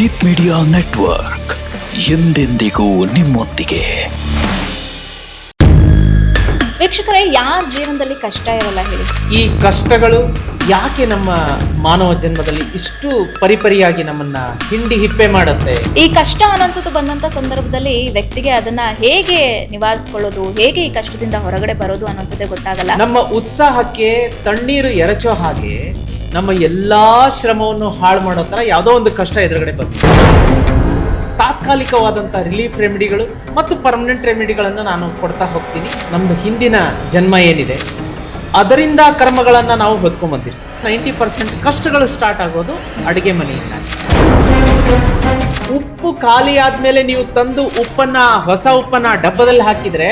Jeet media network ಎಂದೆಂದಿಗೂ ನಿಮ್ಮೊಂದಿಗೆ. ವೀಕ್ಷಕರೇ ಯಾರ ಜೀವನದಲ್ಲಿ ಕಷ್ಟ ಇರಲ್ಲ ಹೇಳಿ. ಈ ಕಷ್ಟಗಳು ಯಾಕೆ ನಮ್ಮ ಮಾನವ ಜನ್ಮದಲ್ಲಿ ಇಷ್ಟು ಪರಿಪರಿಯಾಗಿ ನಮ್ಮನ್ನ ಹಿಂಡಿ ಹಿಪ್ಪೆ ಮಾಡುತ್ತೆ? ಈ ಕಷ್ಟ ಅನ್ನೋಂಥದ್ದು ಬಂದಂತ ಸಂದರ್ಭದಲ್ಲಿ ವ್ಯಕ್ತಿಗೆ ಅದನ್ನ ಹೇಗೆ ನಿವಾರಿಸ್ಕೊಳ್ಳೋದು ಹೇಗೆ ಈ ಕಷ್ಟದಿಂದ ಹೊರಗಡೆ ಬರೋದು ಅನ್ನೋಂಥದ್ದೇ ಗೊತ್ತಾಗಲ್ಲ. ನಮ್ಮ ಉತ್ಸಾಹಕ್ಕೆ ತಣ್ಣೀರು ಎರಚೋ ಹಾಗೆ ನಮ್ಮ ಎಲ್ಲಾ ಶ್ರಮವನ್ನು ಹಾಳು ಮಾಡೋ ಥರ ಯಾವುದೋ ಒಂದು ಕಷ್ಟ ಎದುರುಗಡೆ ಬಂತು. ತಾತ್ಕಾಲಿಕವಾದಂಥ ರಿಲೀಫ್ ರೆಮಿಡಿಗಳು ಮತ್ತು ಪರ್ಮನೆಂಟ್ ರೆಮಿಡಿಗಳನ್ನು ನಾನು ಕೊಡ್ತಾ ಹೋಗ್ತೀನಿ. ನಮ್ಮ ಹಿಂದಿನ ಜನ್ಮ ಏನಿದೆ, ಅದರಿಂದ ಕರ್ಮಗಳನ್ನು ನಾವು ಹೊತ್ಕೊಂಡ್ಬಂದಿರ್ತೀವಿ ನೈಂಟಿ ಪರ್ಸೆಂಟ್ ಕಷ್ಟಗಳು ಸ್ಟಾರ್ಟ್ ಆಗೋದು ಅಡುಗೆ ಮನೆಯಿಂದ. ಉಪ್ಪು ಖಾಲಿ ಆದ್ಮೇಲೆ ನೀವು ತಂದು ಉಪ್ಪನ್ನ, ಹೊಸ ಉಪ್ಪನ್ನ ಡಬ್ಬದಲ್ಲಿ ಹಾಕಿದ್ರೆ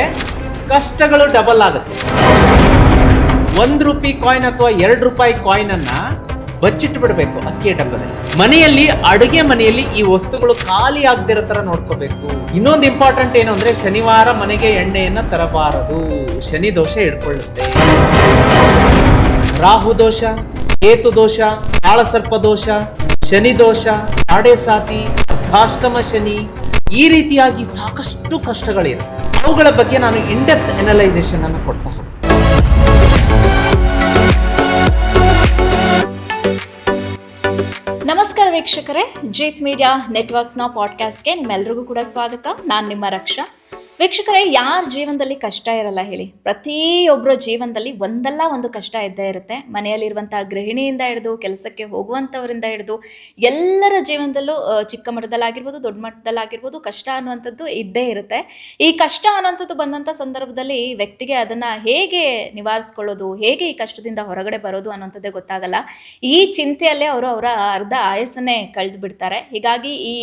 ಕಷ್ಟಗಳು ಡಬಲ್ ಆಗುತ್ತೆ. ಒಂದ್ ರೂಪಾಯಿ ಕಾಯಿನ್ ಅಥವಾ ಎರಡು ರೂಪಾಯಿ ಕಾಯಿನ್ ಅನ್ನ ಬಚ್ಚಿಟ್ಟು ಬಿಡಬೇಕು ಅಕ್ಕಿಯ ಡಬ್ಬದಲ್ಲಿ. ಮನೆಯಲ್ಲಿ, ಅಡುಗೆ ಮನೆಯಲ್ಲಿ ಈ ವಸ್ತುಗಳು ಖಾಲಿ ಆಗದಿರೋ ತರ ನೋಡ್ಕೋಬೇಕು. ಇನ್ನೊಂದು ಇಂಪಾರ್ಟೆಂಟ್ ಏನು ಅಂದ್ರೆ ಶನಿವಾರ ಮನೆಗೆ ಎಣ್ಣೆಯನ್ನ ತರಬಾರದು. ಶನಿ ದೋಷ ಹಿಡ್ಕೊಳ್ಳುತ್ತೆ. ರಾಹು ದೋಷ, ಕೇತು ದೋಷ ಕಾಳಸರ್ಪ ದೋಷ, ಶನಿ ದೋಷ ಸಾಡೆ ಸಾತಿ, ಅರ್ಧಾಷ್ಟಮ ಶನಿ, ಈ ರೀತಿಯಾಗಿ ಸಾಕಷ್ಟು ಕಷ್ಟಗಳಿವೆ ಅವುಗಳ ಬಗ್ಗೆ ನಾನು ಇಂಡೆಪ್ತ್ ಅನಲೈಸೇಷನ್ ಅನ್ನು ಕೊಡ್ತಾ ಹೋಗ್ತೀನಿ. ವೀಕ್ಷಕರೇ ಜೀತ್ ಮೀಡಿಯಾ ನೆಟ್ವರ್ಕ್ಸ್ನ ಪಾಡ್ಕಾಸ್ಟ್ಗೆ ನಿಮ್ಮೆಲ್ಲರಿಗೂ ಕೂಡ ಸ್ವಾಗತ. ನಾನು ನಿಮ್ಮ ರಕ್ಷಾ. ವೀಕ್ಷಕರೇ, ಯಾರ ಜೀವನದಲ್ಲಿ ಕಷ್ಟ ಇರಲ್ಲ ಹೇಳಿ. ಪ್ರತಿಯೊಬ್ಬರ ಜೀವನದಲ್ಲಿ ಒಂದಲ್ಲ ಒಂದು ಕಷ್ಟ ಇದ್ದೇ ಇರುತ್ತೆ. ಮನೆಯಲ್ಲಿರುವಂತಹ ಗೃಹಿಣಿಯಿಂದ ಹಿಡಿದು, ಕೆಲಸಕ್ಕೆ ಹೋಗುವಂಥವರಿಂದ ಹಿಡಿದು, ಎಲ್ಲರ ಜೀವನದಲ್ಲೂ ಚಿಕ್ಕ ಮಟ್ಟದಲ್ಲಾಗಿರ್ಬೋದು, ದೊಡ್ಡ ಮಟ್ಟದಲ್ಲಾಗಿರ್ಬೋದು ಕಷ್ಟ ಅನ್ನುವಂಥದ್ದು ಇದ್ದೇ ಇರುತ್ತೆ. ಈ ಕಷ್ಟ ಅನ್ನುವಂಥದ್ದು ಬಂದಂಥ ಸಂದರ್ಭದಲ್ಲಿ ವ್ಯಕ್ತಿಗೆ ಅದನ್ನು ಹೇಗೆ ನಿವಾರಿಸ್ಕೊಳ್ಳೋದು, ಹೇಗೆ ಈ ಕಷ್ಟದಿಂದ ಹೊರಗಡೆ ಬರೋದು ಅನ್ನೋಂಥದ್ದೇ ಗೊತ್ತಾಗಲ್ಲ. ಈ ಚಿಂತೆಯಲ್ಲೇ ಅವರು ಅವರ ಅರ್ಧ ಆಯಸ್ಸನ್ನೇ ಕಳೆದು ಬಿಡ್ತಾರೆ ಹೀಗಾಗಿ ಈ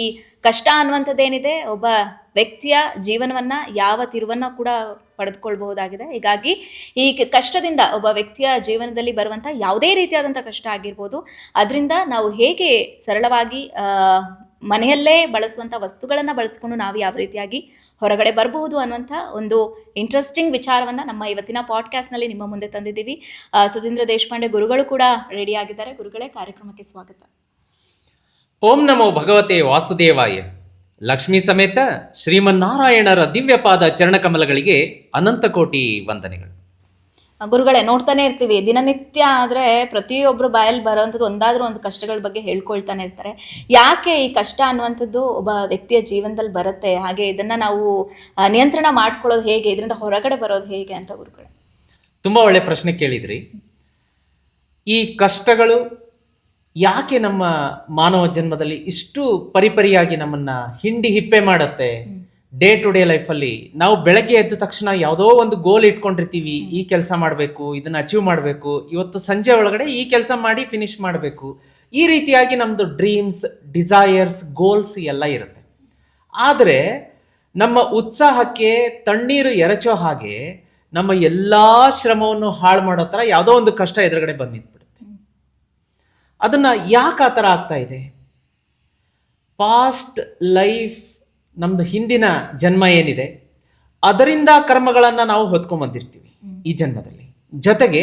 ಕಷ್ಟ ಅನ್ನುವಂಥದ್ದೇನಿದೆ, ಒಬ್ಬ ವ್ಯಕ್ತಿಯ ಜೀವನವನ್ನ ಯಾವ ತಿರುವನ್ನ ಕೂಡ ಪಡೆದುಕೊಳ್ಬಹುದಾಗಿದೆ. ಹೀಗಾಗಿ ಈ ಕಷ್ಟದಿಂದ ಒಬ್ಬ ವ್ಯಕ್ತಿಯ ಜೀವನದಲ್ಲಿ ಬರುವಂಥ ಯಾವುದೇ ರೀತಿಯಾದಂಥ ಕಷ್ಟ ಆಗಿರ್ಬೋದು. ಅದರಿಂದ ನಾವು ಹೇಗೆ ಸರಳವಾಗಿ ಮನೆಯಲ್ಲೇ ಬಳಸುವಂತ ವಸ್ತುಗಳನ್ನು ಬಳಸ್ಕೊಂಡು ನಾವು ಯಾವ ರೀತಿಯಾಗಿ ಹೊರಗಡೆ ಬರಬಹುದು ಅನ್ನುವಂಥ ಒಂದು ಇಂಟ್ರೆಸ್ಟಿಂಗ್ ವಿಚಾರವನ್ನು ನಮ್ಮ ಇವತ್ತಿನ ಪಾಡ್ಕಾಸ್ಟ್ನಲ್ಲಿ ನಿಮ್ಮ ಮುಂದೆ ತಂದಿದ್ದೀವಿ. ಸುಧೀಂದ್ರ ದೇಶಪಾಂಡೆ ಗುರುಗಳು ಕೂಡ ರೆಡಿ ಆಗಿದ್ದಾರೆ. ಗುರುಗಳೇ, ಕಾರ್ಯಕ್ರಮಕ್ಕೆ ಸ್ವಾಗತ. ಓಂ ನಮೋ ಭಗವತೆ ವಾಸುದೇವಾಯ. ಲಕ್ಷ್ಮೀ ಸಮೇತ ಶ್ರೀಮನ್ನಾರಾಯಣರ ದಿವ್ಯಪಾದ ಚರಣಕಮಲಗಳಿಗೆ ಅನಂತ ಕೋಟಿ ವಂದನೆಗಳು. ಗುರುಗಳೇ ನೋಡ್ತಾನೆ ಇರ್ತೀವಿ. ದಿನನಿತ್ಯ ಆದರೆ ಪ್ರತಿಯೊಬ್ಬರು ಬಾಯಲ್ಲಿ ಬರೋವಂಥದ್ದು ಒಂದಾದ್ರೂ ಒಂದು ಕಷ್ಟಗಳ ಬಗ್ಗೆ ಹೇಳ್ಕೊಳ್ತಾನೆ ಇರ್ತಾರೆ. ಯಾಕೆ ಈ ಕಷ್ಟ ಅನ್ನುವಂಥದ್ದು ಒಬ್ಬ ವ್ಯಕ್ತಿಯ ಜೀವನದಲ್ಲಿ ಬರುತ್ತೆ? ಹಾಗೆ ಇದನ್ನ ನಾವು ನಿಯಂತ್ರಣ ಮಾಡ್ಕೊಳ್ಳೋದು ಹೇಗೆ? ಇದರಿಂದ ಹೊರಗಡೆ ಬರೋದು ಹೇಗೆ ಅಂತ ಗುರುಗಳೇ? ತುಂಬ ಒಳ್ಳೆ ಪ್ರಶ್ನೆ ಕೇಳಿದ್ರಿ. ಈ ಕಷ್ಟಗಳು ಯಾಕೆ ನಮ್ಮ ಮಾನವ ಜನ್ಮದಲ್ಲಿ ಇಷ್ಟು ಪರಿಪರಿಯಾಗಿ ನಮ್ಮನ್ನ ಹಿಂಡಿ ಹಿಪ್ಪೆ ಮಾಡುತ್ತೆ? ಡೇ ಟು ಡೇ ಲೈಫಲ್ಲಿ ನಾವು ಬೆಳಗ್ಗೆ ಎದ್ದ ತಕ್ಷಣ ಯಾವುದೋ ಒಂದು ಗೋಲ್ ಇಟ್ಕೊಂಡಿರ್ತೀವಿ ಈ ಕೆಲಸ ಮಾಡಬೇಕು ಇದನ್ನ ಅಚೀವ್ ಮಾಡಬೇಕು ಇವತ್ತು ಸಂಜೆ ಒಳಗಡೆ ಈ ಕೆಲಸ ಮಾಡಿ ಫಿನಿಶ್ ಮಾಡಬೇಕು. ಈ ರೀತಿಯಾಗಿ ನಮ್ಮದು ಡ್ರೀಮ್ಸ್ ಡಿಸೈರ್ಸ್ ಗೋಲ್ಸ್ ಎಲ್ಲ ಇರುತ್ತೆ. ಆದರೆ ನಮ್ಮ ಉತ್ಸಾಹಕ್ಕೆ ತಣ್ಣೀರು ಎರಚೋ ಹಾಗೆ ನಮ್ಮ ಎಲ್ಲಾ ಶ್ರಮವನ್ನು ಹಾಳು ಮಾಡೋ ಥರ ಯಾವುದೋ ಒಂದು ಕಷ್ಟ ಎದುರುಗಡೆ ಬಂದಿದ್ಬಿಡುತ್ತೆ ಅದನ್ನ ಯಾಕೆ ಆ ಥರ ಆಗ್ತಾ ಇದೆ? ಪಾಸ್ಟ್ ಲೈಫ್ ನಮ್ಮದು ಹಿಂದಿನ ಜನ್ಮ ಏನಿದೆ, ಅದರಿಂದ ಕರ್ಮಗಳನ್ನು ನಾವು ಹೊತ್ಕೊಂಬಂದಿರ್ತೀವಿ ಈ ಜನ್ಮದಲ್ಲಿ. ಜೊತೆಗೆ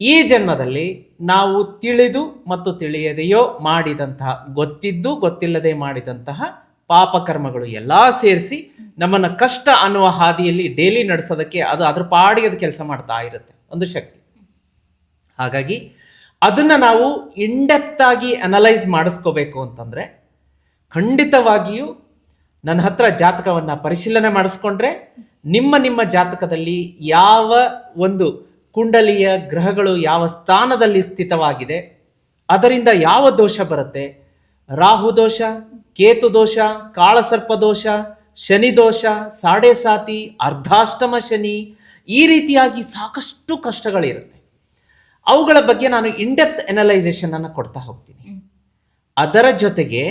ಈ ಜನ್ಮದಲ್ಲಿ ನಾವು ತಿಳಿದು ಮತ್ತು ತಿಳಿಯದೆಯೋ ಮಾಡಿದಂತಹ, ಗೊತ್ತಿದ್ದು ಗೊತ್ತಿಲ್ಲದೆ ಮಾಡಿದಂತಹ ಪಾಪ ಕರ್ಮಗಳು ಎಲ್ಲ ಸೇರಿಸಿ ನಮ್ಮನ್ನು ಕಷ್ಟ ಅನ್ನುವ ಹಾದಿಯಲ್ಲಿ ಡೈಲಿ ನಡೆಸೋದಕ್ಕೆ ಅದು ಅದ್ರ ಪಾಡಿಗೆ ಅದು ಕೆಲಸ ಮಾಡ್ತಾ ಇರುತ್ತೆ, ಒಂದು ಶಕ್ತಿ. ಹಾಗಾಗಿ ಅದನ್ನ ನಾವು ಆಗಿ ಅನಲೈಸ್ ಮಾಡಿಸ್ಕೋಬೇಕು ಅಂತಂದ್ರೆ, ಖಂಡಿತವಾಗಿಯೂ ನನ್ನ ಹತ್ರ ಜಾತಕವನ್ನ ಪರಿಶೀಲನೆ ಮಾಡಿಸ್ಕೊಂಡ್ರೆ, ನಿಮ್ಮ ನಿಮ್ಮ ಜಾತಕದಲ್ಲಿ ಯಾವ ಒಂದು ಕುಂಡಲಿಯ ಗ್ರಹಗಳು ಯಾವ ಸ್ಥಾನದಲ್ಲಿ ಸ್ಥಿತವಾಗಿದೆ, ಅದರಿಂದ ಯಾವ ದೋಷ ಬರುತ್ತೆ? ರಾಹು ದೋಷ, ಕೇತು ದೋಷ, ಕಾಳಸರ್ಪ ದೋಷ, ಶನಿ ದೋಷ, ಸಾಡೆ ಸಾತಿ, ಅರ್ಧಾಷ್ಟಮ ಶನಿ, ಈ ರೀತಿಯಾಗಿ ಸಾಕಷ್ಟು ಕಷ್ಟಗಳಿರುತ್ತೆ. ಅವುಗಳ ಬಗ್ಗೆ ನಾನು ಇಂಡೆಪ್ತ್ ಅನಲೈಸೇಷನ್ ಅನ್ನು ಕೊಡ್ತಾ ಹೋಗ್ತೀನಿ. ಅದರ ಜೊತೆಗೆ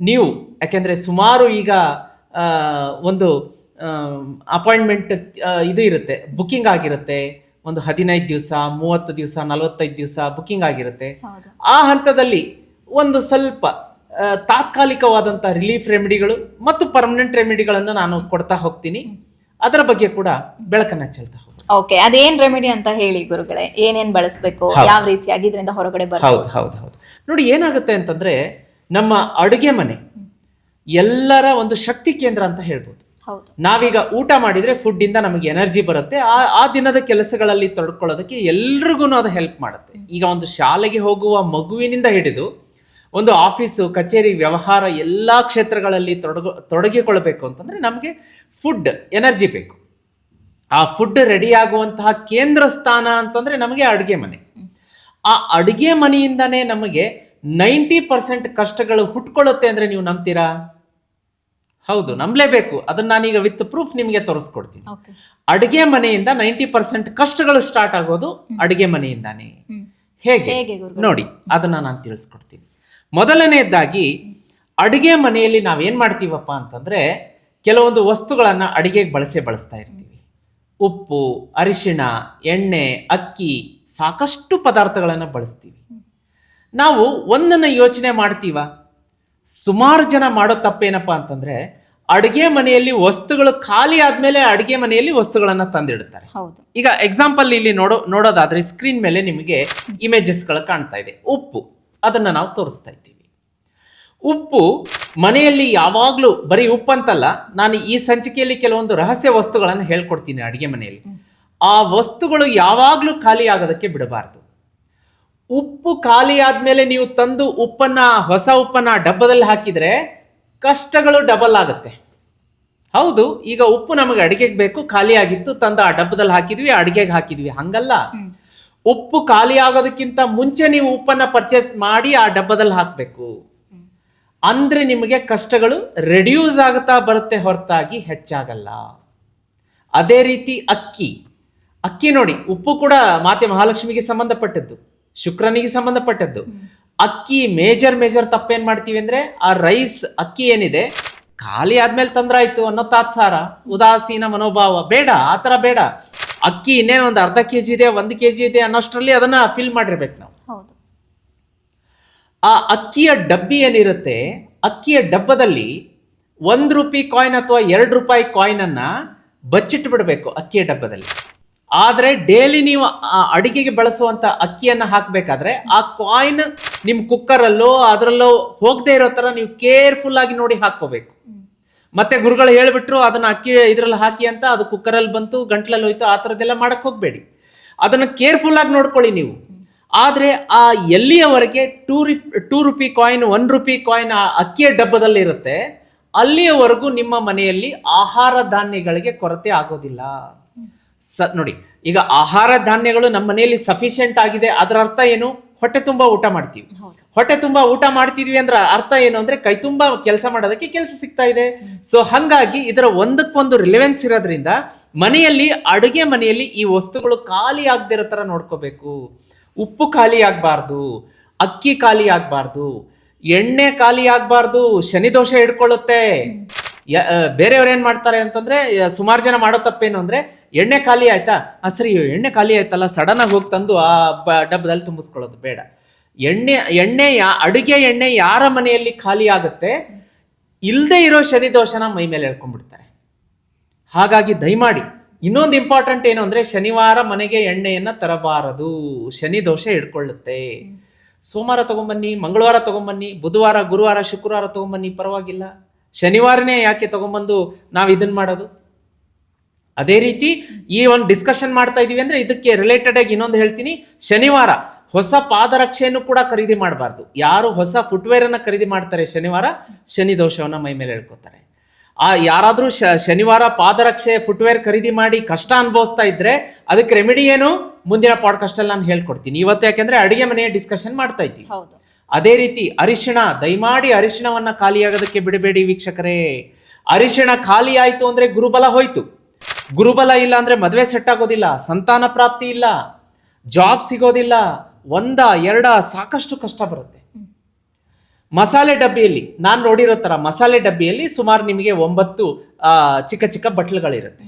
ನೀವು ಯಾಕೆಂದ್ರೆ ಸುಮಾರು ಈಗ ಒಂದು ಅಪಾಯಿಂಟ್ಮೆಂಟ್ ಇದು ಇರುತ್ತೆ. ಬುಕಿಂಗ್ ಆಗಿರುತ್ತೆ. ಒಂದು ಹದಿನೈದು ದಿವಸ ಮೂವತ್ತು ದಿವಸ ನಲವತ್ತೈದು ದಿವಸ ಬುಕ್ಕಿಂಗ್ ಆಗಿರುತ್ತೆ. ಆ ಹಂತದಲ್ಲಿ ಒಂದು ಸ್ವಲ್ಪ ತಾತ್ಕಾಲಿಕವಾದಂಥ ರಿಲೀಫ್ ರೆಮಿಡಿಗಳು ಮತ್ತು ಪರ್ಮನೆಂಟ್ ರೆಮಿಡಿಗಳನ್ನು ನಾನು ಕೊಡ್ತಾ ಹೋಗ್ತೀನಿ. ಅದರ ಬಗ್ಗೆ ಕೂಡ ಬೆಳಕನ್ನು ಚೆಲ್ತಾ ಓಕೆ ಅದೇನ್ ರೆಮಿಡಿ ಅಂತ ಹೇಳಿ ಗುರುಗಳೇ ಏನೇನ್ ಬಳಸಬೇಕು ಯಾವ ರೀತಿಯಾಗಿ ಇದರಿಂದ ಹೊರಗಡೆ ಹೌದು ಹೌದು ಹೌದು. ನೋಡಿ ಏನಾಗುತ್ತೆ ಅಂತಂದ್ರೆ ನಮ್ಮ ಅಡುಗೆ ಮನೆ ಎಲ್ಲರ ಒಂದು ಶಕ್ತಿ ಕೇಂದ್ರ ಅಂತ ಹೇಳ್ಬೋದು. ನಾವೀಗ ಊಟ ಮಾಡಿದ್ರೆ ಫುಡ್ ಇಂದ ನಮಗೆ ಎನರ್ಜಿ ಬರುತ್ತೆ. ಆ ಆ ದಿನದ ಕೆಲಸಗಳಲ್ಲಿ ತೊಡ್ಕೊಳ್ಳೋದಕ್ಕೆ ಎಲ್ರಿಗೂ ಅದು ಹೆಲ್ಪ್ ಮಾಡುತ್ತೆ. ಈಗ ಒಂದು ಶಾಲೆಗೆ ಹೋಗುವ ಮಗುವಿನಿಂದ ಹಿಡಿದು ಒಂದು ಆಫೀಸು ಕಚೇರಿ ವ್ಯವಹಾರ ಎಲ್ಲ ಕ್ಷೇತ್ರಗಳಲ್ಲಿ ತೊಡಗ ತೊಡಗಿಕೊಳ್ಬೇಕು ಅಂತಂದ್ರೆ ನಮಗೆ ಫುಡ್ ಎನರ್ಜಿ ಬೇಕು. ಆ ಫುಡ್ ರೆಡಿ ಆಗುವಂತಹ ಕೇಂದ್ರ ಸ್ಥಾನ ಅಂತಂದ್ರೆ ನಮಗೆ ಅಡುಗೆ ಮನೆ. ಆ ಅಡುಗೆ ಮನೆಯಿಂದನೇ ನಮಗೆ ನೈಂಟಿ ಪರ್ಸೆಂಟ್ ಕಷ್ಟಗಳು ಹುಟ್ಕೊಳ್ಳುತ್ತೆ ಅಂದ್ರೆ ನೀವು ನಂಬ್ತೀರಾ? ಹೌದು ನಂಬಲೇಬೇಕು. ಅದನ್ನ ನಾನೀಗ ವಿತ್ ಪ್ರೂಫ್ ನಿಮಗೆ ತೋರಿಸ್ಕೊಡ್ತೀನಿ. ಅಡುಗೆ ಮನೆಯಿಂದ ನೈಂಟಿ ಪರ್ಸೆಂಟ್ ಕಷ್ಟಗಳು ಸ್ಟಾರ್ಟ್ ಆಗೋದು ಅಡುಗೆ ಮನೆಯಿಂದಾನೇ. ಹೇಗೆ? ಹೇಗೆ ನೋಡಿ ಅದನ್ನ ನಾನು ತಿಳಿಸ್ಕೊಡ್ತೀನಿ. ಮೊದಲನೆಯದಾಗಿ ಅಡುಗೆ ಮನೆಯಲ್ಲಿ ನಾವೇನ್ ಮಾಡ್ತೀವಪ್ಪ ಅಂತಂದ್ರೆ ಕೆಲವೊಂದು ವಸ್ತುಗಳನ್ನ ಅಡಿಗೆಗೆ ಬಳಸೇ ಬಳಸ್ತಾ ಇರ್ತೀವಿ. ಉಪ್ಪು ಅರಿಶಿಣ ಎಣ್ಣೆ ಅಕ್ಕಿ ಸಾಕಷ್ಟು ಪದಾರ್ಥಗಳನ್ನು ಬಳಸ್ತೀವಿ. ನಾವು ಒಂದನ್ನು ಯೋಚನೆ ಮಾಡ್ತೀವ? ಸುಮಾರು ಜನ ಮಾಡೋ ತಪ್ಪೇನಪ್ಪ ಅಂತಂದ್ರೆ ಅಡುಗೆ ಮನೆಯಲ್ಲಿ ವಸ್ತುಗಳು ಖಾಲಿ ಆದ್ಮೇಲೆ ಅಡುಗೆ ಮನೆಯಲ್ಲಿ ವಸ್ತುಗಳನ್ನು ತಂದಿಡುತ್ತಾರೆ ಹೌದು. ಈಗ ಎಕ್ಸಾಂಪಲ್ ಇಲ್ಲಿ ನೋಡೋ ನೋಡೋದಾದ್ರೆ ಸ್ಕ್ರೀನ್ ಮೇಲೆ ನಿಮಗೆ ಇಮೇಜಸ್ಗಳು ಕಾಣ್ತಾ ಇದೆ. ಉಪ್ಪು ಅದನ್ನು ನಾವು ತೋರಿಸ್ತಾ ಇದ್ದೀವಿ. ಉಪ್ಪು ಮನೆಯಲ್ಲಿ ಯಾವಾಗಲೂ ಬರೀ ಉಪ್ಪು ಅಂತಲ್ಲ ನಾನು ಈ ಸಂಚಿಕೆಯಲ್ಲಿ ಕೆಲವೊಂದು ರಹಸ್ಯ ವಸ್ತುಗಳನ್ನು ಹೇಳ್ಕೊಡ್ತೀನಿ ಅಡುಗೆ ಮನೆಯಲ್ಲಿ. ಆ ವಸ್ತುಗಳು ಯಾವಾಗಲೂ ಖಾಲಿ ಆಗೋದಕ್ಕೆ ಬಿಡಬಾರ್ದು. ಉಪ್ಪು ಖಾಲಿ ಆದ್ಮೇಲೆ ನೀವು ತಂದು ಉಪ್ಪನ್ನ ಹೊಸ ಉಪ್ಪನ್ನ ಡಬ್ಬದಲ್ಲಿ ಹಾಕಿದ್ರೆ ಕಷ್ಟಗಳು ಡಬಲ್ ಆಗುತ್ತೆ. ಹೌದು ಈಗ ಉಪ್ಪು ನಮಗೆ ಅಡಿಗೆಗೆ ಬೇಕು ಖಾಲಿ ಆಗಿತ್ತು ತಂದು ಆ ಡಬ್ಬದಲ್ಲಿ ಹಾಕಿದ್ವಿ ಅಡಿಗೆಗೆ ಹಾಕಿದ್ವಿ. ಹಂಗಲ್ಲ. ಉಪ್ಪು ಖಾಲಿ ಆಗೋದಕ್ಕಿಂತ ಮುಂಚೆ ನೀವು ಉಪ್ಪನ್ನ ಪರ್ಚೇಸ್ ಮಾಡಿ ಆ ಡಬ್ಬದಲ್ಲಿ ಹಾಕಬೇಕು. ಅಂದ್ರೆ ನಿಮಗೆ ಕಷ್ಟಗಳು ರೆಡ್ಯೂಸ್ ಆಗುತ್ತಾ ಬರುತ್ತೆ ಹೊರತಾಗಿ ಹೆಚ್ಚಾಗಲ್ಲ. ಅದೇ ರೀತಿ ಅಕ್ಕಿ. ಅಕ್ಕಿ ನೋಡಿ, ಉಪ್ಪು ಕೂಡ ಮಾತೆ ಮಹಾಲಕ್ಷ್ಮಿಗೆ ಸಂಬಂಧಪಟ್ಟದ್ದು, ಶುಕ್ರನಿಗೆ ಸಂಬಂಧಪಟ್ಟದ್ದು. ಅಕ್ಕಿ ಮೇಜರ್ ಮೇಜರ್ ತಪ್ಪೇನ್ ಮಾಡ್ತೀವಿ ಅಂದ್ರೆ ಆ ರೈಸ್ ಅಕ್ಕಿ ಏನಿದೆ, ಖಾಲಿ ಆದ್ಮೇಲೆ ತಂದ್ರಾಯ್ತು ಅನ್ನೋ ತಾತ್ಸಾರ, ಉದಾಸೀನ ಮನೋಭಾವ, ಬೇಡ, ಆ ಥರ ಬೇಡ. ಅಕ್ಕಿ ಇನ್ನೇನು ಒಂದು ಅರ್ಧ ಕೆ ಜಿ ಇದೆ, ಒಂದು ಕೆ ಜಿ ಇದೆ ಅನ್ನೋಷ್ಟರಲ್ಲಿ ಅದನ್ನ ಫಿಲ್ ಮಾಡಿರ್ಬೇಕು ನಾವು. ಆ ಅಕ್ಕಿಯ ಡಬ್ಬಿ ಏನಿರುತ್ತೆ? ಅಕ್ಕಿಯ ಡಬ್ಬದಲ್ಲಿ ಒಂದು ರೂಪಾಯಿ ಕಾಯಿನ್ ಅಥವಾ ಎರಡು ರೂಪಾಯಿ ಕಾಯಿನ್ ಅನ್ನ ಬಚ್ಚಿಟ್ಟು ಬಿಡಬೇಕು ಅಕ್ಕಿಯ ಡಬ್ಬದಲ್ಲಿ. ಆದರೆ ಡೈಲಿ ನೀವು ಅಡಿಗೆಗೆ ಬಳಸುವಂತ ಅಕ್ಕಿಯನ್ನ ಹಾಕಬೇಕಾದ್ರೆ ಆ ಕಾಯಿನ್ ನಿಮ್ ಕುಕ್ಕರಲ್ಲೋ ಅದರಲ್ಲೋ ಹೋಗದೆ ಇರೋ ತರ ನೀವು ಕೇರ್ಫುಲ್ ಆಗಿ ನೋಡಿ ಹಾಕೋಬೇಕು ಮತ್ತೆ ಗುರುಗಳು ಹೇಳ್ಬಿಟ್ರು ಅದನ್ನ ಅಕ್ಕಿ ಇದ್ರಲ್ಲಿ ಹಾಕಿ ಅಂತ ಅದು ಕುಕ್ಕರಲ್ಲಿ ಬಂತು, ಗಂಟ್ಲಲ್ಲಿ ಹೋಯ್ತು, ಆ ಥರದ್ದೆಲ್ಲ ಮಾಡಕ್ ಹೋಗ್ಬೇಡಿ. ಅದನ್ನ ಕೇರ್ಫುಲ್ ಆಗಿ ನೋಡ್ಕೊಳ್ಳಿ ನೀವು. ಆದ್ರೆ ಆ ಎಲ್ಲಿಯವರೆಗೆ ಟೂ ರಿ two rupee coin one rupee coin ಆ ಅಕ್ಕಿಯ ಡಬ್ಬದಲ್ಲಿರುತ್ತೆ ಅಲ್ಲಿಯವರೆಗೂ ನಿಮ್ಮ ಮನೆಯಲ್ಲಿ ಆಹಾರ ಧಾನ್ಯಗಳಿಗೆ ಕೊರತೆ ಆಗೋದಿಲ್ಲ. ಸ ನೋಡಿ ಈಗ ಆಹಾರ ಧಾನ್ಯಗಳು ನಮ್ಮ ಮನೆಯಲ್ಲಿ ಸಫಿಷಿಯೆಂಟ್ ಆಗಿದೆ ಅದರ ಅರ್ಥ ಏನು? ಹೊಟ್ಟೆ ತುಂಬ ಊಟ ಮಾಡ್ತೀವಿ. ಹೊಟ್ಟೆ ತುಂಬ ಊಟ ಮಾಡ್ತಿದ್ವಿ ಅಂದ್ರೆ ಅರ್ಥ ಏನು ಅಂದ್ರೆ ಕೈ ತುಂಬ ಕೆಲಸ ಮಾಡೋದಕ್ಕೆ ಕೆಲಸ ಸಿಗ್ತಾ ಇದೆ. ಸೊ ಹಂಗಾಗಿ ಇದರ ಒಂದಕ್ಕೊಂದು ರಿಲೆವೆನ್ಸ್ ಇರೋದ್ರಿಂದ ಮನೆಯಲ್ಲಿ ಅಡುಗೆ ಮನೆಯಲ್ಲಿ ಈ ವಸ್ತುಗಳು ಖಾಲಿ ಆಗದಿರೋ ತರ ನೋಡ್ಕೋಬೇಕು. ಉಪ್ಪು ಖಾಲಿ ಆಗ್ಬಾರ್ದು, ಅಕ್ಕಿ ಖಾಲಿ ಆಗ್ಬಾರ್ದು, ಎಣ್ಣೆ ಖಾಲಿ ಶನಿ ದೋಷ ಹಿಡ್ಕೊಳ್ಳುತ್ತೆ. ಬೇರೆಯವ್ರು ಏನು ಮಾಡ್ತಾರೆ ಅಂತಂದ್ರೆ ಸುಮಾರು ಜನ ಮಾಡೋ ತಪ್ಪೇನು ಅಂದ್ರೆ, ಎಣ್ಣೆ ಖಾಲಿ ಆಯ್ತಾ? ಆ, ಸರಿ, ಎಣ್ಣೆ ಖಾಲಿ ಆಯ್ತಲ್ಲ, ಸಡನ್ ಆಗಿ ಹೋಗಿ ತಂದು ಆ ಡಬ್ಬದಲ್ಲಿ ತುಂಬಿಸ್ಕೊಳ್ಳೋದು, ಬೇಡ. ಎಣ್ಣೆ ಎಣ್ಣೆ ಯಾ, ಅಡುಗೆ ಎಣ್ಣೆ ಯಾರ ಮನೆಯಲ್ಲಿ ಖಾಲಿ ಆಗುತ್ತೆ ಇಲ್ಲದೆ ಇರೋ ಶನಿ ದೋಷನ ಮೈ ಮೇಲೆ ಹೇಳ್ಕೊಂಡ್ಬಿಡ್ತಾರೆ ಹಾಗಾಗಿ ದಯಮಾಡಿ ಇನ್ನೊಂದು ಇಂಪಾರ್ಟೆಂಟ್ ಏನು ಅಂದರೆ ಶನಿವಾರ ಮನೆಗೆ ಎಣ್ಣೆಯನ್ನು ತರಬಾರದು. ಶನಿ ದೋಷ ಹಿಡ್ಕೊಳ್ಳುತ್ತೆ. ಸೋಮವಾರ ತಗೊಂಬನ್ನಿ, ಮಂಗಳವಾರ ತಗೊಂಬನ್ನಿ, ಬುಧವಾರ, ಗುರುವಾರ, ಶುಕ್ರವಾರ ತಗೊಂಬನ್ನಿ, ಪರವಾಗಿಲ್ಲ. ಶನಿವಾರನೇ ಯಾಕೆ ತಗೊಂಬಂದು ನಾವು ಇದನ್ನ ಮಾಡೋದು? ಅದೇ ರೀತಿ ಈ ಒಂದು ಡಿಸ್ಕಷನ್ ಮಾಡ್ತಾ ಇದೀವಿ ಅಂದ್ರೆ ಇದಕ್ಕೆ ರಿಲೇಟೆಡ್ ಆಗಿ ಇನ್ನೊಂದು ಹೇಳ್ತೀನಿ. ಶನಿವಾರ ಹೊಸ ಪಾದರಕ್ಷೆಯನ್ನು ಕೂಡ ಖರೀದಿ ಮಾಡಬಾರ್ದು. ಯಾರು ಹೊಸ ಫುಟ್ವೇರ್ ಅನ್ನ ಖರೀದಿ ಮಾಡ್ತಾರೆ ಶನಿವಾರ, ಶನಿ ದೋಷವನ್ನು ಮೈ ಮೇಲೆ ಹೇಳ್ಕೊತಾರೆ ಆ ಯಾರಾದರೂ ಶ ಶನಿವಾರ ಪಾದರಕ್ಷೆ ಫುಟ್ವೇರ್ ಖರೀದಿ ಮಾಡಿ ಕಷ್ಟ ಅನುಭವಿಸ್ತಾ ಇದ್ರೆ ಅದಕ್ಕೆ ರೆಮಿಡಿ ಏನು? ಮುಂದಿನ ಪಾಡ್ಕಾಸ್ಟಲ್ಲಿ ನಾನು ಹೇಳ್ಕೊಡ್ತೀನಿ. ಇವತ್ತು ಯಾಕೆಂದ್ರೆ ಅಡಿಗೆ ಮನೆಯ ಡಿಸ್ಕಷನ್ ಮಾಡ್ತಾ ಇದ್ದೀವಿ. ಅದೇ ರೀತಿ ಅರಿಶಿಣ ದಯಮಾಡಿ ಅರಿಶಿಣವನ್ನು ಖಾಲಿಯಾಗೋದಕ್ಕೆ ಬಿಡಬೇಡಿ ವೀಕ್ಷಕರೇ. ಅರಿಶಿಣ ಖಾಲಿ ಆಯಿತು ಅಂದ್ರೆ ಗುರುಬಲ ಹೋಯ್ತು. ಗುರುಬಲ ಇಲ್ಲ ಅಂದ್ರೆ ಮದುವೆ ಸೆಟ್ ಆಗೋದಿಲ್ಲ ಸಂತಾನ ಪ್ರಾಪ್ತಿ ಇಲ್ಲ ಜಾಬ್ ಸಿಗೋದಿಲ್ಲ ಒಂದ ಎರಡ ಸಾಕಷ್ಟು ಕಷ್ಟ ಬರುತ್ತೆ. ಮಸಾಲೆ ಡಬ್ಬಿಯಲ್ಲಿ, ನಾನು ನೋಡಿರೋ ಥರ ಮಸಾಲೆ ಡಬ್ಬಿಯಲ್ಲಿ ಸುಮಾರು ನಿಮಗೆ ಒಂಬತ್ತು ಚಿಕ್ಕ ಚಿಕ್ಕ ಬಟ್ಲುಗಳಿರುತ್ತೆ.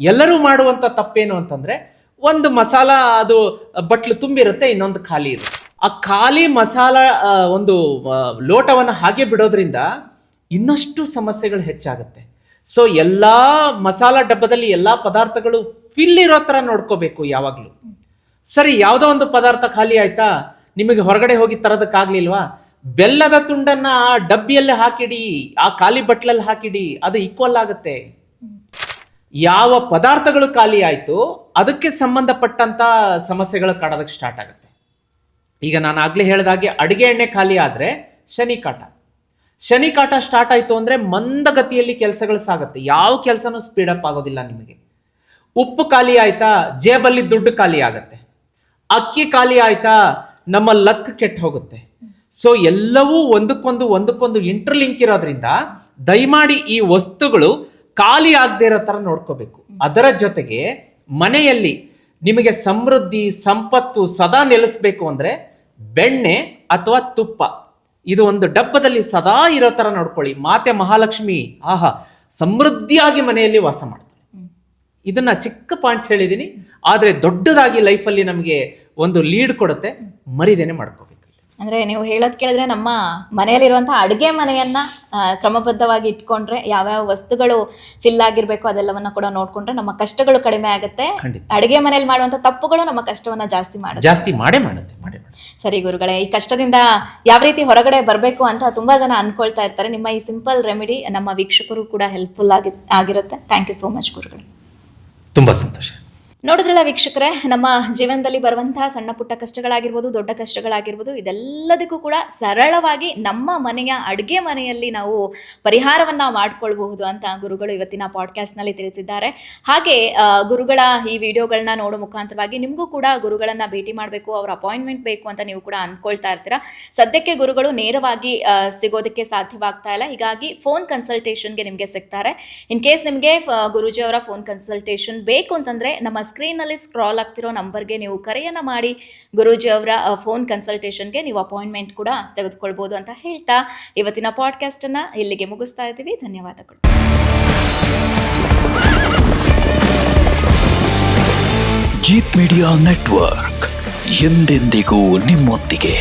ಎಲ್ಲರೂ ಮಾಡುವಂಥ ತಪ್ಪೇನು ಅಂತಂದರೆ, ಒಂದು ಮಸಾಲ ಅದು ಬಟ್ಲು ತುಂಬಿರುತ್ತೆ, ಇನ್ನೊಂದು ಖಾಲಿ ಇರುತ್ತೆ. ಆ ಖಾಲಿ ಮಸಾಲ ಒಂದು ಲೋಟವನ್ನು ಹಾಗೆ ಬಿಡೋದ್ರಿಂದ ಇನ್ನಷ್ಟು ಸಮಸ್ಯೆಗಳು ಹೆಚ್ಚಾಗುತ್ತೆ. ಸೊ ಎಲ್ಲ ಮಸಾಲ ಡಬ್ಬದಲ್ಲಿ ಎಲ್ಲ ಪದಾರ್ಥಗಳು ಫಿಲ್ ಇರೋ ಥರ ನೋಡ್ಕೋಬೇಕು ಯಾವಾಗಲೂ. ಸರಿ, ಯಾವುದೋ ಒಂದು ಪದಾರ್ಥ ಖಾಲಿ ಆಯ್ತಾ? ನಿಮಗೆ ಹೊರಗಡೆ ಹೋಗಿ ತರೋದಕ್ಕಾಗ್ಲಿಲ್ವಾ? ಬೆಲ್ಲದ ತುಂಡನ್ನ ಆ ಡಬ್ಬಿಯಲ್ಲಿ ಹಾಕಿಡಿ, ಆ ಖಾಲಿ ಬಟ್ಲಲ್ಲಿ ಹಾಕಿಡಿ, ಅದು ಈಕ್ವಲ್ ಆಗುತ್ತೆ. ಯಾವ ಪದಾರ್ಥಗಳು ಖಾಲಿ ಆಯ್ತು ಅದಕ್ಕೆ ಸಂಬಂಧಪಟ್ಟಂತ ಸಮಸ್ಯೆಗಳು ಕಾಡೋದಕ್ಕೆ ಸ್ಟಾರ್ಟ್ ಆಗುತ್ತೆ. ಈಗ ನಾನು ಆಗ್ಲೇ ಹೇಳಿದಾಗೆ ಅಡಿಗೆ ಎಣ್ಣೆ ಖಾಲಿ ಆದ್ರೆ ಶನಿ ಕಾಟ. ಶನಿ ಕಾಟ ಸ್ಟಾರ್ಟ್ ಆಯ್ತು ಅಂದ್ರೆ ಮಂದಗತಿಯಲ್ಲಿ ಕೆಲಸಗಳು ಸಾಗುತ್ತೆ. ಯಾವ ಕೆಲಸನೂ ಸ್ಪೀಡ್ ಅಪ್ ಆಗೋದಿಲ್ಲ ನಿಮಗೆ. ಉಪ್ಪು ಖಾಲಿ ಆಯ್ತಾ, ಜೇಬಲ್ಲಿ ದುಡ್ಡು ಖಾಲಿ ಆಗುತ್ತೆ. ಅಕ್ಕಿ ಖಾಲಿ ಆಯ್ತಾ, ನಮ್ಮ ಲಕ್ ಕೆಟ್ಟು ಹೋಗುತ್ತೆ. ಸೊ ಎಲ್ಲವೂ ಒಂದಕ್ಕೊಂದು ಒಂದಕ್ಕೊಂದು ಇಂಟರ್ಲಿಂಕ್ ಇರೋದ್ರಿಂದ ದಯಮಾಡಿ ಈ ವಸ್ತುಗಳು ಖಾಲಿ ಆಗದೆ ಇರೋ ತರ ನೋಡ್ಕೋಬೇಕು. ಅದರ ಜೊತೆಗೆ ಮನೆಯಲ್ಲಿ ನಿಮಗೆ ಸಮೃದ್ಧಿ, ಸಂಪತ್ತು ಸದಾ ನೆಲೆಸಬೇಕು ಅಂದ್ರೆ ಬೆಣ್ಣೆ ಅಥವಾ ತುಪ್ಪ. ಇದು ಒಂದು ಡಬ್ಬದಲ್ಲಿ ಸದಾ ಇರೋ ತರ ನೋಡ್ಕೊಳ್ಳಿ. ಮಾತೆ ಮಹಾಲಕ್ಷ್ಮಿ, ಆಹಾ, ಸಮೃದ್ಧಿಯಾಗಿ ಮನೆಯಲ್ಲಿ ವಾಸ ಮಾಡ್ತಾರೆ. ಇದನ್ನ ಚಿಕ್ಕ ಪಾಯಿಂಟ್ಸ್ ಹೇಳಿದ್ದೀನಿ. ಆದರೆ ದೊಡ್ಡದಾಗಿ ಲೈಫಲ್ಲಿ ನಮಗೆ ಒಂದು ಲೀಡ್ ಕೊಡುತ್ತೆ. ಮರಿದೇನೆ ಮಾಡ್ಕೋಬೇಕು ಅಂದ್ರೆ ನೀವು ಹೇಳೋದ್ ಕೇಳಿದ್ರೆ ನಮ್ಮ ಮನೆಯಲ್ಲಿರುವಂತಹ ಅಡುಗೆ ಮನೆಯನ್ನ ಕ್ರಮಬದ್ಧವಾಗಿ ಇಟ್ಕೊಂಡ್ರೆ ಯಾವ್ಯಾವ ವಸ್ತುಗಳು ಫಿಲ್ ಆಗಿರ್ಬೇಕು ಅದೆಲ್ಲವನ್ನ ಕೂಡ ನೋಡ್ಕೊಂಡ್ರೆ ನಮ್ಮ ಕಷ್ಟಗಳು ಕಡಿಮೆ ಆಗುತ್ತೆ. ಅಡುಗೆ ಮನೆಯಲ್ಲಿ ಮಾಡುವಂತ ತಪ್ಪುಗಳು ನಮ್ಮ ಕಷ್ಟವನ್ನ ಜಾಸ್ತಿ ಮಾಡುತ್ತೆ. ಜಾಸ್ತಿ ಮಾಡೇ ಮಾಡುತ್ತೆ ಸರಿ ಗುರುಗಳೇ ಈ ಕಷ್ಟದಿಂದ ಯಾವ ರೀತಿ ಹೊರಗಡೆ ಬರಬೇಕು ಅಂತ ತುಂಬಾ ಜನ ಅನ್ಕೊಳ್ತಾ ಇರ್ತಾರೆ. ನಿಮ್ಮ ಈ ಸಿಂಪಲ್ ರೆಮಿಡಿ ನಮ್ಮ ವೀಕ್ಷಕರು ಕೂಡ ಹೆಲ್ಪ್ಫುಲ್ ಆಗಿ ಆಗಿರುತ್ತೆ. ಥ್ಯಾಂಕ್ ಯು ಸೋ ಮಚ್ ಗುರುಗಳೇ. ತುಂಬಾ ಸಂತೋಷ. ನೋಡಿದ್ರಲ್ಲ ವೀಕ್ಷಕರೇ, ನಮ್ಮ ಜೀವನದಲ್ಲಿ ಬರುವಂತಹ ಸಣ್ಣ ಪುಟ್ಟ ಕಷ್ಟಗಳಾಗಿರ್ಬೋದು, ದೊಡ್ಡ ಕಷ್ಟಗಳಾಗಿರ್ಬೋದು, ಇದೆಲ್ಲದಕ್ಕೂ ಕೂಡ ಸರಳವಾಗಿ ನಮ್ಮ ಮನೆಯ ಅಡುಗೆ ಮನೆಯಲ್ಲಿ ನಾವು ಪರಿಹಾರವನ್ನ ಮಾಡ್ಕೊಳ್ಬಹುದು ಅಂತ ಗುರುಗಳು ಇವತ್ತಿನ ಪಾಡ್ಕಾಸ್ಟ್ನಲ್ಲಿ ತಿಳಿಸಿದ್ದಾರೆ. ಹಾಗೆ ಗುರುಗಳ ಈ ವಿಡಿಯೋಗಳನ್ನ ನೋಡೋ ಮುಖಾಂತರವಾಗಿ ನಿಮಗೂ ಕೂಡ ಗುರುಗಳನ್ನ ಭೇಟಿ ಮಾಡಬೇಕು, ಅವರ ಅಪಾಯಿಂಟ್ಮೆಂಟ್ ಬೇಕು ಅಂತ ನೀವು ಕೂಡ ಅನ್ಕೊಳ್ತಾ ಇರ್ತೀರಾ? ಸದ್ಯಕ್ಕೆ ಗುರುಗಳು ನೇರವಾಗಿ ಸಿಗೋದಕ್ಕೆ ಸಾಧ್ಯವಾಗ್ತಾ ಇಲ್ಲ. ಹೀಗಾಗಿ ಫೋನ್ ಕನ್ಸಲ್ಟೇಷನ್ಗೆ ನಿಮಗೆ ಸಿಗ್ತಾರೆ. ಇನ್ ಕೇಸ್ ನಿಮಗೆ ಗುರುಜಿ ಅವರ ಫೋನ್ ಕನ್ಸಲ್ಟೇಷನ್ ಬೇಕು ಅಂತಂದ್ರೆ, ನಮ್ಮ ಸ್ಕ್ರೀನಲ್ಲಿ ಸ್ಕ್ರಾಲ್ ಆಗ್ತಿರೋ ನಂಬರ್ಗೆ ನೀವು ಕರೆಯನ್ನು ಮಾಡಿ ಗುರೂಜಿ ಅವರ ಫೋನ್ ಕನ್ಸಲ್ಟೇಷನ್ಗೆ ನೀವು ಅಪಾಯಿಂಟ್ಮೆಂಟ್ ಕೂಡ ತೆಗೆದುಕೊಳ್ಬೋದು ಅಂತ ಹೇಳ್ತಾ ಇವತ್ತಿನ ಪಾಡ್ಕಾಸ್ಟನ್ನು ಇಲ್ಲಿಗೆ ಮುಗಿಸ್ತಾ ಇದ್ದೀವಿ. ಧನ್ಯವಾದಗಳು. ಜೀತ್ ಮೀಡಿಯಾ ನೆಟ್ವರ್ಕ್ ಎಂದೆಂದಿಗೂ ನಿಮ್ಮೊಂದಿಗೆ.